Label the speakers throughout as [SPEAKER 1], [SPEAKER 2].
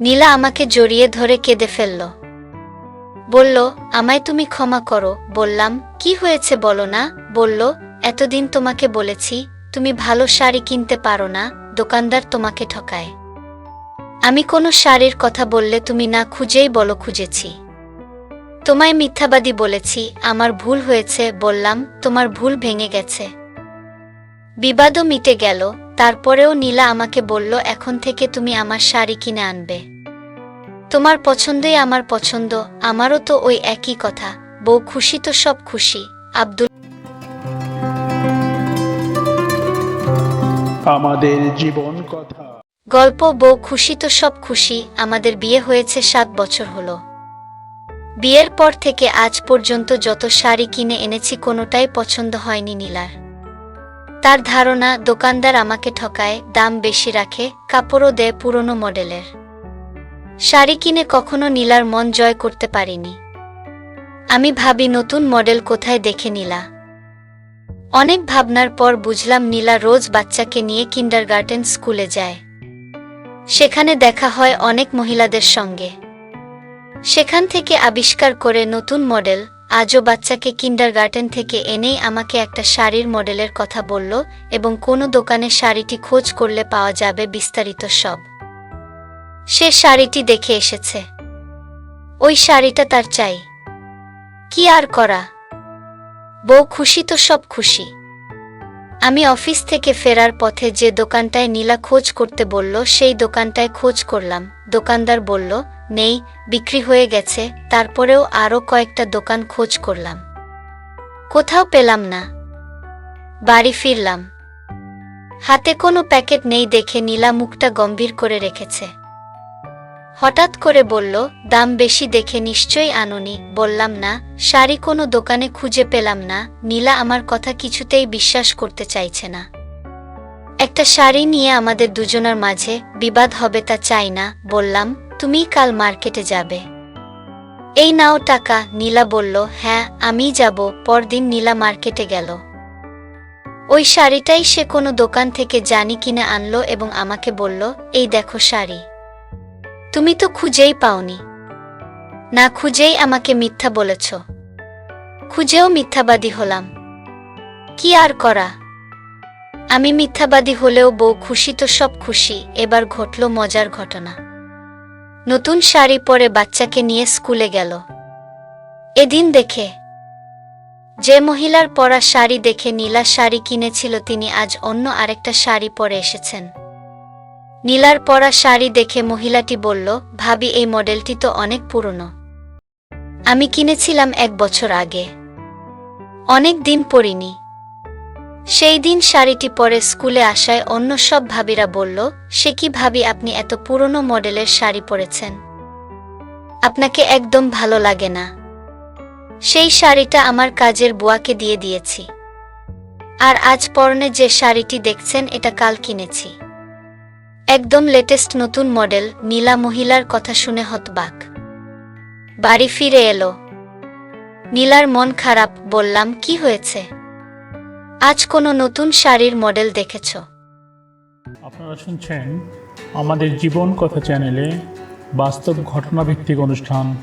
[SPEAKER 1] নীলা আমাকে জড়িয়ে ধরে কেঁদে ফেলল। বলল, আমায় তুমি ক্ষমা করো। বললাম, কি হয়েছে বলো না? বলল, এতদিন তোমাকে বলেছি, তুমি ভালো শাড়ি কিনতে পারো না, দোকানদার তোমাকে ঠকায়। আমি কোনো শাড়ির কথা বললে তুমি না খুঁজেই বলো খুঁজেছি। তোমায় মিথ্যাবাদী বলেছি, আমার ভুল হয়েছে, বললাম, তোমার ভুল ভেঙে গেছে। বিবাদও মিটে গেল তারপরেও নীলা আমাকে বলল এখন থেকে তুমি আমার শাড়ি কিনে আনবে। তোমার পছন্দই আমার পছন্দ আমারও তো ওই একই কথা। বউ খুশি তো সব খুশি। আব্দুল
[SPEAKER 2] আমাদের জীবন কথা।
[SPEAKER 1] গল্প বউ খুশি তো সব খুশি আমাদের বিয়ে হয়েছে সাত বছর হলো। বিয়ের পর থেকে আজ পর্যন্ত যত শাড়ি কিনে এনেছি কোনোটাই পছন্দ হয়নি নীলার। তার ধারণা দোকানদার আমাকে ঠকায়, দাম বেশি রাখে, কাপড়ও দেয় পুরনো মডেলের। শাড়ি কিনে কখনো নীলার মন জয় করতে পারিনি। আমি ভাবি নতুন মডেল কোথায় দেখে নীলা। অনেক ভাবনার পর বুঝলাম নীলা রোজ বাচ্চাকে নিয়ে কিন্ডারগার্টেন স্কুলে যায়। সেখানে দেখা হয় অনেক মহিলাদের সঙ্গে। সেখান থেকে আবিষ্কার করে নতুন মডেল আজও বাচ্চাকে কিন্ডারগার্টেন থেকে এনেই আমাকে একটা শাড়ির মডেলের কথা বলল এবং কোনো দোকানে শাড়িটি খোঁজ করলে পাওয়া যাবে বিস্তারিত সব। সে শাড়িটি দেখে এসেছে। ওই শাড়িটা তার চাই। কি আর করা? বউ খুশি তো সব খুশি। আমি অফিস থেকে ফেরার পথে যে দোকানটায় নীলা খোঁজ করতে বলল, সেই দোকানটায় খোঁজ করলাম। দোকানদার বলল নেই, বিক্রি হয়ে গেছে, তারপরেও আরও কয়েকটা দোকান খোঁজ করলাম। কোথাও পেলাম না। বাড়ি ফিরলাম। হাতে কোনো প্যাকেট নেই দেখে নীলা মুখটা গম্ভীর করে রেখেছে। হঠাৎ করে বলল, দাম বেশি দেখে নিশ্চয়ই আননি। বললাম, না, শাড়ি কোনো দোকানে খুঁজে পেলাম না। নীলা আমার কথা কিছুতেই বিশ্বাস করতে চাইছে না। একটা শাড়ি নিয়ে আমাদের দুজনের মাঝে বিবাদ হবে তা চাই না। বললাম তুমি কাল মার্কেটে যাবে। এই নাও টাকা, নীলা বলল হ্যাঁ আমিই যাব। পরদিন নীলা মার্কেটে গেল। ওই শাড়িটাই সে কোনো দোকান থেকে জানি কিনে আনলো এবং আমাকে বলল, এই দেখো শাড়ি। তুমি তো খুঁজেই পাওনি। না খুঁজেই আমাকে মিথ্যা বলেছ। খুঁজেও মিথ্যাবাদী হলাম। কি আর করা? আমি মিথ্যাবাদী হলেও বউ খুশি তো সব খুশি। এবার ঘটল মজার ঘটনা। নতুন শাড়ি পরে বাচ্চাকে নিয়ে স্কুলে গেল। এদিন দেখে, যে মহিলার পরা শাড়ি দেখে নীলা শাড়ি কিনেছিল তিনি আজ অন্য আরেকটা শাড়ি পরে এসেছেন। নীলার পরা শাড়ি দেখে মহিলাটি বলল, ভাবি, এই মডেলটি তো অনেক পুরনো। আমি কিনেছিলাম এক বছর আগে। অনেক দিন পরিনি। সেই দিন শাড়িটি পরে স্কুলে আসায় অন্য সব ভাবিরা বলল, সে কি ভাবি আপনি এত পুরনো মডেলের শাড়ি পরেছেন? আপনাকে একদম ভালো লাগে না। সেই শাড়িটা আমার কাজের বুয়াকে দিয়ে দিয়েছি। আর আজ পরনে যে শাড়িটি দেখছেন, এটা কাল কিনেছি। একদম লেটেস্ট নতুন মডেল, নীলা মহিলার কথা শুনে হতবাক। বাড়ি ফিরে এলো। নীলার মন খারাপ, বললাম, কি হয়েছে? আজ কোনো নতুন শাড়ির মডেল দেখেছ।
[SPEAKER 2] আপনারা শুনছেন আমাদের জীবন কথা চ্যানেলে বাস্তব ঘটনাভিত্তিক অনুষ্ঠান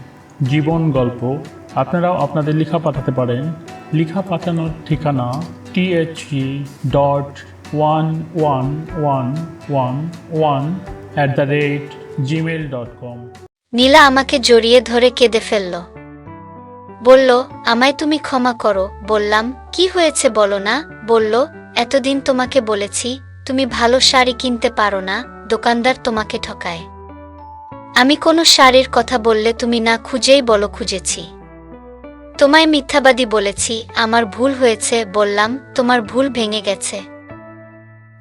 [SPEAKER 2] জীবন গল্প। আপনারাও আপনাদের লেখা পাঠাতে পারেন। লেখা পাঠানোর ঠিকানা THE dot one one one one one at the rate Gmail dot com
[SPEAKER 1] Nila আমাকে জড়িয়ে ধরে কেঁদে ফেলল। বলল, আমায় তুমি ক্ষমা করো। বললাম, কি হয়েছে বলো না? বলল, এতদিন তোমাকে বলেছি, তুমি ভালো শাড়ি কিনতে পারো না, দোকানদার তোমাকে ঠকায়। আমি কোনো শাড়ির কথা বললে তুমি না খুঁজেই বলো খুঁজেছি। তোমায় মিথ্যাবাদী বলেছি, আমার ভুল হয়েছে, বললাম, তোমার ভুল ভেঙে গেছে।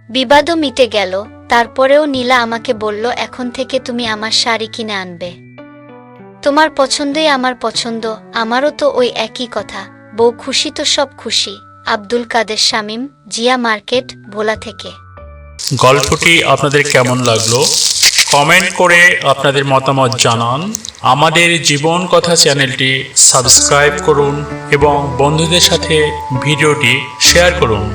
[SPEAKER 1] বিবাদও মিটে গেল। তারপরেও নীলা আমাকে বলল, এখন থেকে তুমি আমার শাড়ি কিনে আনবে। তোমার পছন্দই আমার পছন্দ, আমারও তো ওই একই কথা। বউ খুশি তো সব খুশি। আব্দুল কাদের শামীম, জিয়া মার্কেট, ভোলা থেকে।
[SPEAKER 3] গল্পটি আপনাদের কেমন লাগল? কমেন্ট করে আপনাদের মতামত জানান। আমাদের জীবন কথা চ্যানেলটি সাবস্ক্রাইব করুন এবং বন্ধুদের সাথে ভিডিওটি শেয়ার করুন।